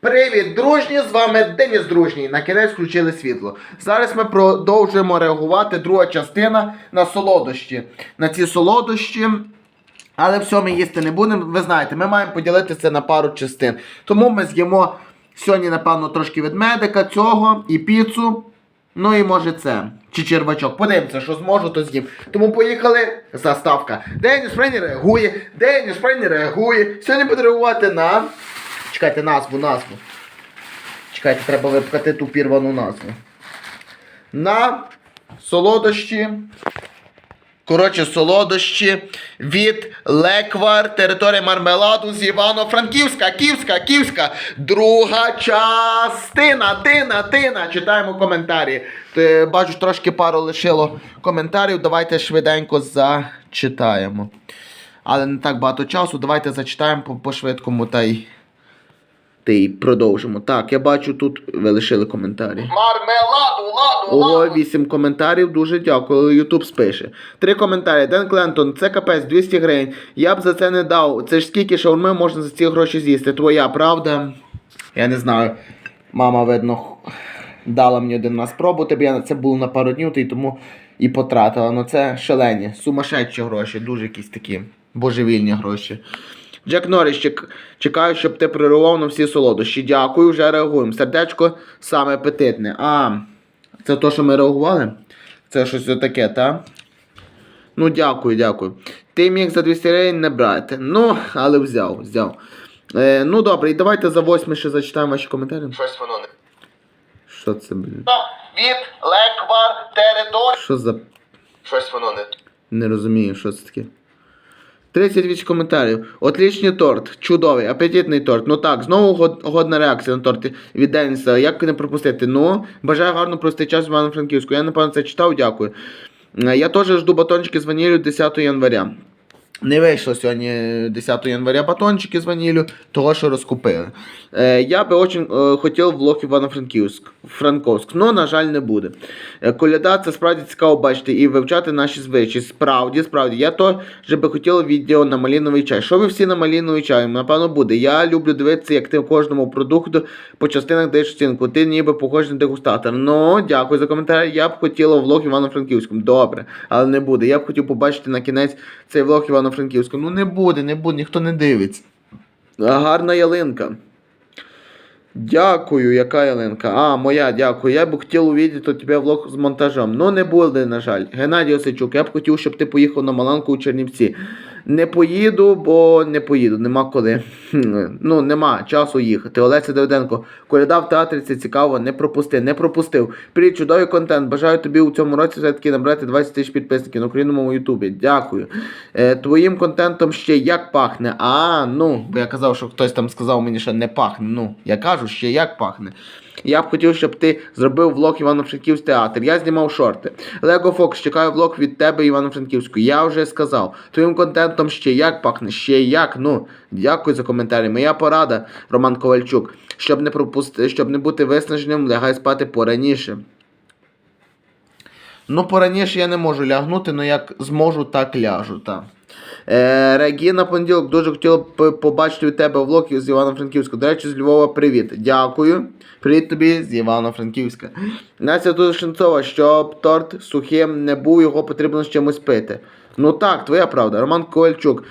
Привіт, дружні! З вами Деніс Дружній. На кінець включили світло. Зараз ми продовжуємо реагувати друга частина на солодощі. На ці солодощі. Але все ми їсти не будемо. Ви знаєте, ми маємо поділитися на пару частин. Тому ми з'їмо сьогодні, напевно, трошки ведмедика, цього і піцу. Ну і може це. Чи червачок. Подивимося, що зможу, то з'їм. Тому поїхали. Заставка. Деніс Фрейні реагує. Деніс Фрейні реагує. Сьогодні буде реагувати на. Чекайте назву, назву. Чекайте, треба випкати ту пірвану назву. На солодощі. Коротше, солодощі від Леквар, територія мармеладу з Івано-Франківська, Київська, Київська, друга частина, тина, тина. Читаємо коментарі. Бачу, трошки пару лишило коментарів. Давайте швиденько зачитаємо. Але не так багато часу. Давайте зачитаємо по, по швидкому та й, й продовжимо. Так, я бачу, тут ви лишили коментарі. Мармеладу, ладу, Ого, ладу. 8 коментарів, дуже дякую. Ютуб спише. Три коментарі. Ден Клентон, це капець, 200 гривень. Я б за це не дав. Це ж скільки шаурми можна за ці гроші з'їсти. Твоя правда? Я не знаю. Мама, видно, дала мені один раз спробувати, бо я це було на пару днів, й тому і потратила. Ну це шалені, сумасшедші гроші, дуже якісь такі божевільні гроші. Джек Норріс, чекаю, щоб ти прирував на всі солодощі. Дякую, вже реагуємо. Сердечко саме апетитне. А, це то, що ми реагували? Це щось таке, та? Ну, дякую, дякую. Ти міг за 200 гривень не брати. Ну, але взяв, взяв. Е, ну добре, і давайте за восьми ще зачитаємо ваші коментарі. Щось воно не. Що це, блін? Від Леквар територія. Що за. Щось воно не. Не розумію, що це таке. 38 коментарів. Отличний торт, чудовий, апетитний торт. Ну так, знову год- годна реакція на торт від Деніса. Як не пропустити? Ну, бажаю гарно провести час з Іваном Франківську. Я, напевно, це читав, дякую. Е, Я теж жду батончики з ваніллю 10 января. Не вийшло сьогодні 10 января батончики з ваніллю, того, що розкупили. Е, я би дуже е, хотів влог Івано-Франківськ, Франковськ, але, на жаль, не буде. Е, коляда це справді цікаво бачити і вивчати наші звичаї. Справді, справді. Я теж би хотів відео на маліновий чай. Що ви всі на маліновий чай? Напевно, буде. Я люблю дивитися, як ти кожному продукту по частинах даєш оцінку. Ти ніби похожий на дегустатор. Ну, дякую за коментар. Я б хотіла влог Івано-Франківському. Добре, але не буде. Я б хотів побачити на кінець цей влог Івано-Франківському. Ну не буде, не буде, ніхто не дивиться. Гарна ялинка. Дякую, яка ялинка? А, моя, дякую. Я б хотів увидіти тебе влог з монтажем. Ну не буде, на жаль. Геннадій Осичук, я б хотів, щоб ти поїхав на Маланку у Чернівці. Не поїду, бо не поїду, нема коли. Ну, нема часу їхати. Олеся Давиденко, коляда в театрі це цікаво, не пропусти, не пропустив. Привіт, чудовий контент. Бажаю тобі у цьому році все-таки набрати 20 тисяч підписників на українському Ютубі. Дякую. Е, твоїм контентом ще як пахне. А, ну, бо я казав, що хтось там сказав мені, що не пахне. Ну, я кажу, ще як пахне. Я б хотів, щоб ти зробив влог Івано-Франківськ театр. Я знімав шорти. Лего Фокс, чекаю влог від тебе Івано-Франківську. Я вже сказав. Твоїм контентом ще як пахне, ще як. Ну, дякую за коментарі. Моя порада, Роман Ковальчук. Щоб не пропусти, щоб не бути виснаженим, лягай спати пораніше. Ну, пораніше я не можу лягнути, але як зможу, так ляжу. Та. Е, Регіна понеділок дуже хотіла б побачити від тебе влог з Івано-Франківська. До речі, з Львова привіт. Дякую. Привіт тобі з Івано-Франківська. Настя дуже Тушенцова, щоб торт сухим не був, його потрібно з чимось пити. Ну так, твоя правда. Роман Ковальчук.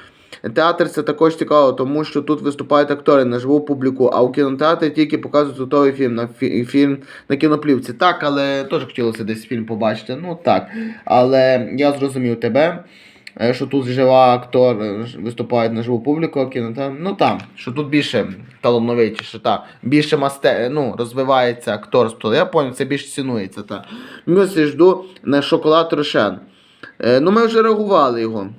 Театр це також цікаво, тому що тут виступають актори на живу публіку, а у кінотеатрі тільки показують готовий фільм на фі- фільм на кіноплівці. Так, але теж хотілося десь фільм побачити. Ну так. Але я зрозумів тебе. Е, Що тут жива актор е, виступають на живу публіку, кіно, та, Ну там, що тут більше талановиті, що та, Більше масте, ну, розвивається акторство. Я поняв, це більше цінується. Та. Мюсі жду на шоколад Рошен. Е, ну, ми вже реагували його.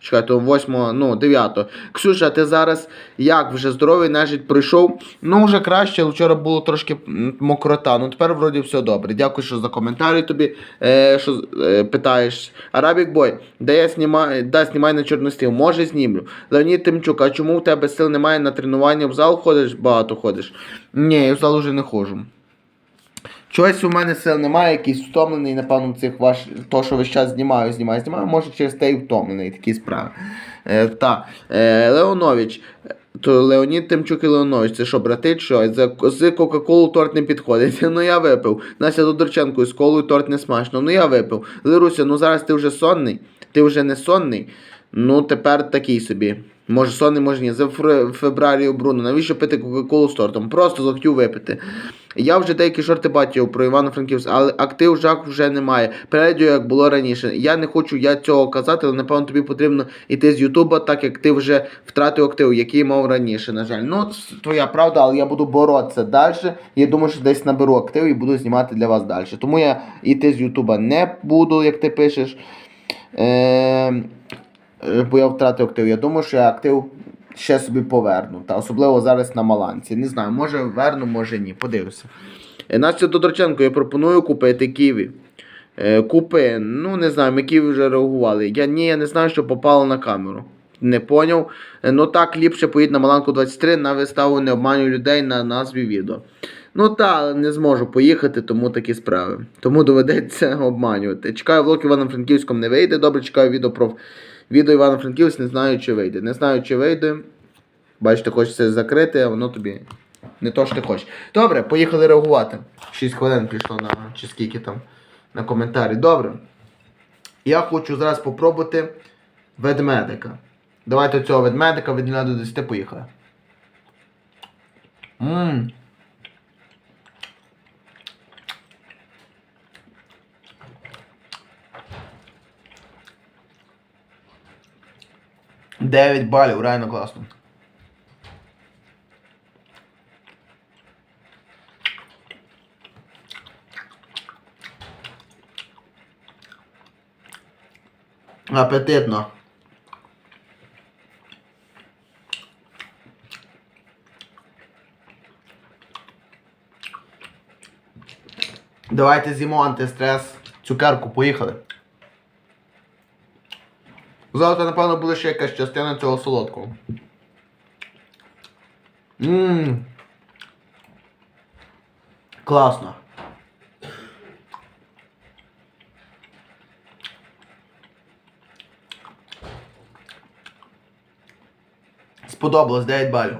Чекайте, 8, ну, 9. Ксюша, ти зараз як вже здоровий нежить прийшов? Ну, вже краще, вчора було трошки мокрота. Ну тепер вроді все добре. Дякую, що за коментарі тобі е, що, е, питаєш. Арабік Бой, де я знімаю, да, знімай на чорностіл, може знімлю. Леонід Тимчук, а чому в тебе сил немає на тренування? В зал ходиш, багато ходиш? Ні, я в зал уже не ходжу. Чогось у мене сил немає, якийсь втомлений, напевно, цих ваш... то, що весь час знімаю, знімаю, знімаю, може через те і втомлений, такі справи. Е, та. Е, Леонович, То Леонід Тимчук і Леонович, це що, брати, що? З Кока-Колу торт не підходить. Ну я випив. Настя Тодорченко з колою торт не смачно. Ну я випив. Лируся, ну зараз ти вже сонний. Ти вже не сонний. Ну тепер такий собі. Може сонний, може ні. За фебрарію Бруно. Навіщо пити Кока-Колу з тортом? Просто захотів випити. Я вже деякі шорти бачив про Івано-Франківськ, але актив жах вже немає. Передю, як було раніше. Я не хочу я цього казати, але напевно тобі потрібно йти з Ютуба, так як ти вже втратив актив, який мав раніше, на жаль. Ну, твоя правда, але я буду боротися далі. Я думаю, що десь наберу актив і буду знімати для вас далі. Тому я йти з Ютуба не буду, як ти пишеш. Е, е, бо я втратив актив. Я думаю, що я актив ще собі поверну. Та особливо зараз на Маланці. Не знаю, може верну, може ні. Подивлюся. Е, Настя Тодорченко, я пропоную купити ківі. Е, Купи, ну не знаю, ми ківі вже реагували. Я ні, я не знаю, що попало на камеру. Не поняв. Е, Ну так, ліпше поїдь на Маланку 23 на виставу не обманюю людей на назві відео. Ну та, не зможу поїхати, тому такі справи. Тому доведеться обманювати. Чекаю влог Івано-Франківському не вийде. Добре, чекаю відео про відео Івано-Франківськ, не знаю, чи вийде. Не знаю, чи вийде. Бачите, хочеться закрити, а воно тобі не то, що ти хочеш. Добре, поїхали реагувати. 6 хвилин пішло на чи скільки там на коментарі. Добре. Я хочу зараз попробувати ведмедика. Давайте цього ведмедика від 0 до 10 поїхали. Ммм. Дев'ять балів, реально класно. Апетитно. Давайте з'їмо антистрес. Цукерку, поїхали. Завтра, напевно, буде ще якась частина цього солодкого. Ммм. Класно. Сподобалось 9 балів.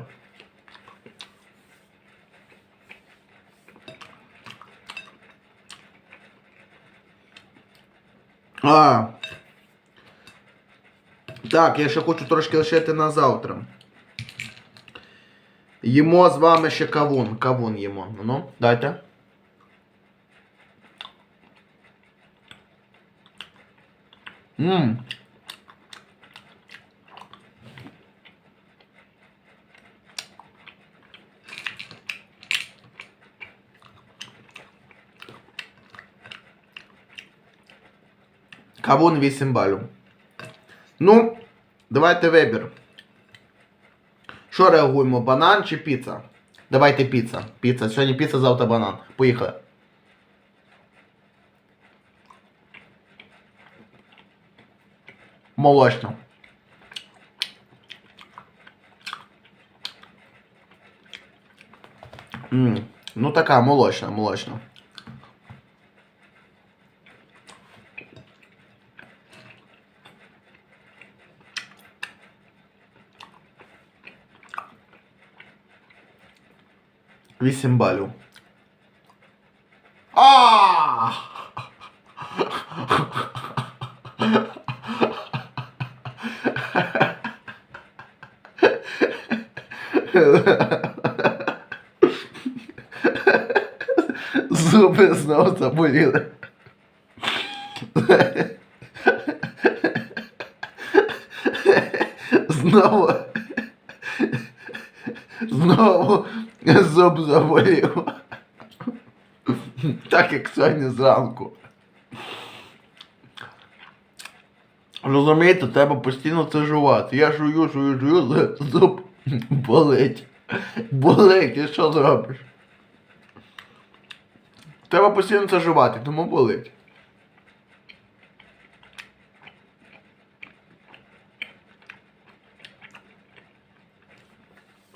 А. Так, я ще хочу трошки лишити на завтра. Їмо з вами ще кавун. Кавун їмо. Ну, Ну, дайте. Ммм. Кавун 8 балів. Ну, давайте вибір. Що реагуємо? Банан чи піца? Давайте піца. Піца. Сьогодні піца, завтра банан. Поїхали. Молочно. М, Ну така молочна, молочна. Вісім балів. А! Зуби знову заболіли. Знову. Знову зуб заболів. Так як сьогодні зранку. Розумієте, треба постійно це жувати. Я жую, жую, жую, зуб болить. Болить, і що зробиш? Треба постійно це жувати, тому болить.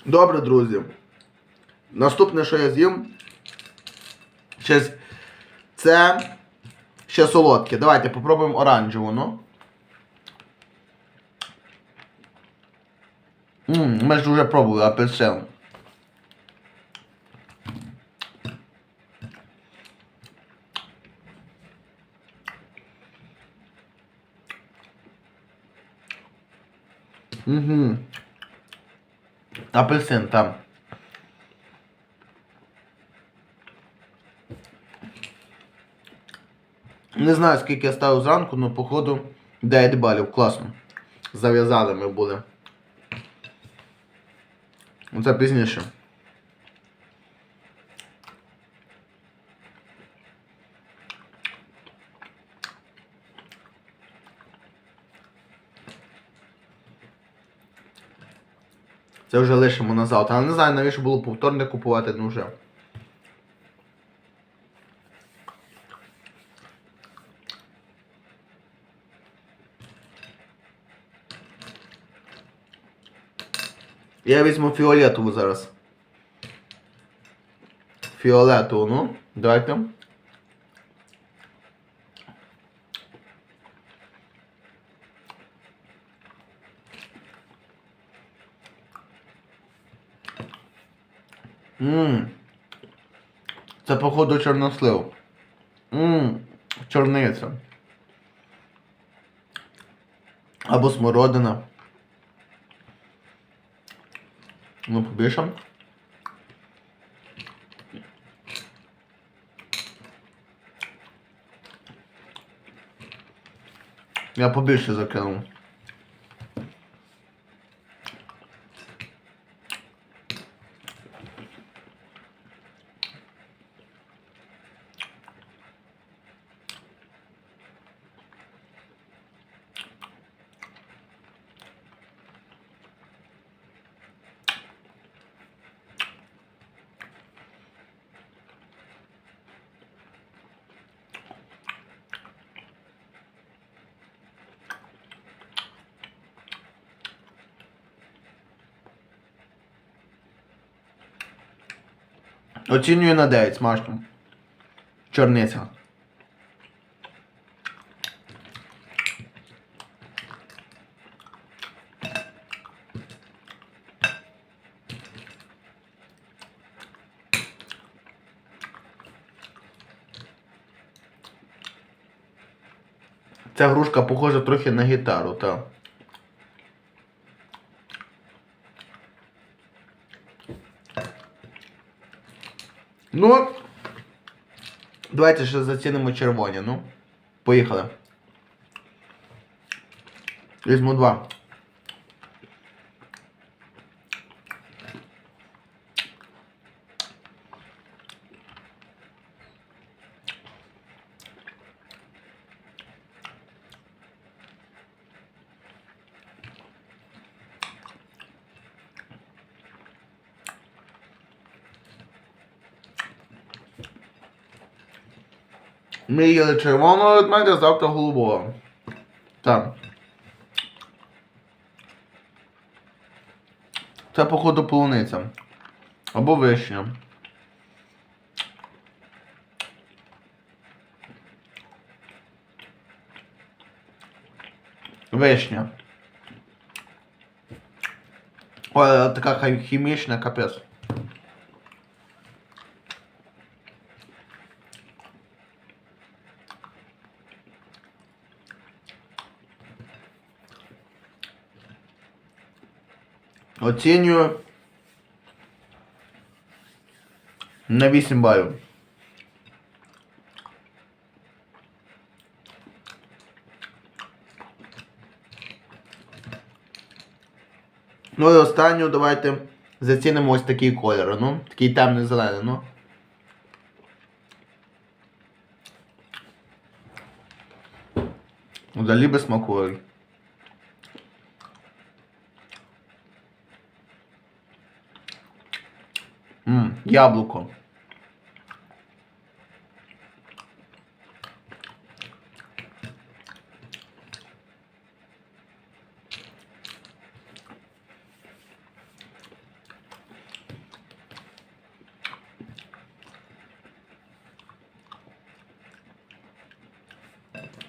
Добре, друзі. Наступне, що я з'їм, з- це ще солодке. Давайте попробуємо оранжеву, ну. Ммм, ми ж вже пробували апельсин. Угу. Апельсин там. Не знаю, скільки я ставив зранку, але походу 9 балів. Класно. Зав'язали ми були. Це пізніше. Це вже лишимо на завтра. Але не знаю, навіщо було повторне купувати, ну вже. Я візьму фіолетову зараз. Фіолетову, ну, дайте. Ммм. Це походу чорнослив. Ммм. Чорниця. Або смородина. Ну, побільше. Я побільше закинув. Оцінюю на 9 смачно. Чорниця. Ця грушка похожа трохи на гітару, так. Ну, давайте ще зацінимо червоні, ну. Поїхали. Візьму два. Ми їли червоного ведмедя, завтра голубого. Так. Це, походу, полуниця. Або вишня. Вишня. Ой, така хімічна капець. Оцінюю на 8 балів. Ну і останню давайте зацінимо ось такий колір, ну, такий темний зелений, ну. Взагалі без смаковий. Ммм, яблуко.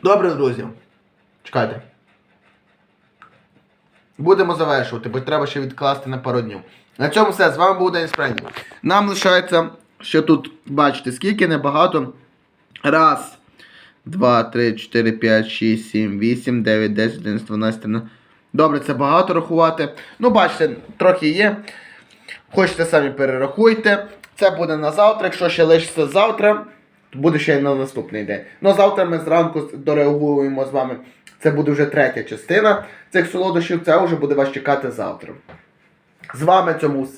Добре, друзі. Чекайте. будемо завершувати, бо треба ще відкласти на пару днів. На цьому все. З вами був День Спренді. Нам лишається, що тут бачите, скільки небагато. Раз, два, три, чотири, п'ять, шість, сім, вісім, дев'ять, десять, одинадцять, дванадцять, тринадцять. Добре, це багато рахувати. Ну, бачите, трохи є. Хочете самі перерахуйте. Це буде на завтра. Якщо ще лишиться завтра, то буде ще й на наступний день. Ну, завтра ми зранку дореагуємо з вами. Це буде вже третя частина цих солодощів. Це вже буде вас чекати завтра. З вами цьому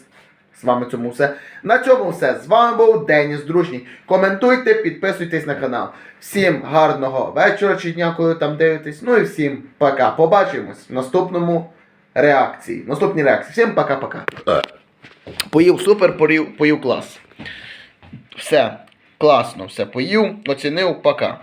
з вами цьому все. На цьому все. З вами був Деніс Дружній. Коментуйте, підписуйтесь на канал. Всім гарного вечора чи дня, коли там дивитесь. Ну і всім пока. Побачимось в наступному реакції. В наступній реакції. Всім пока-пока. Поїв супер, поїв, поїв клас. Все. Класно, все поїв, оцінив, пока.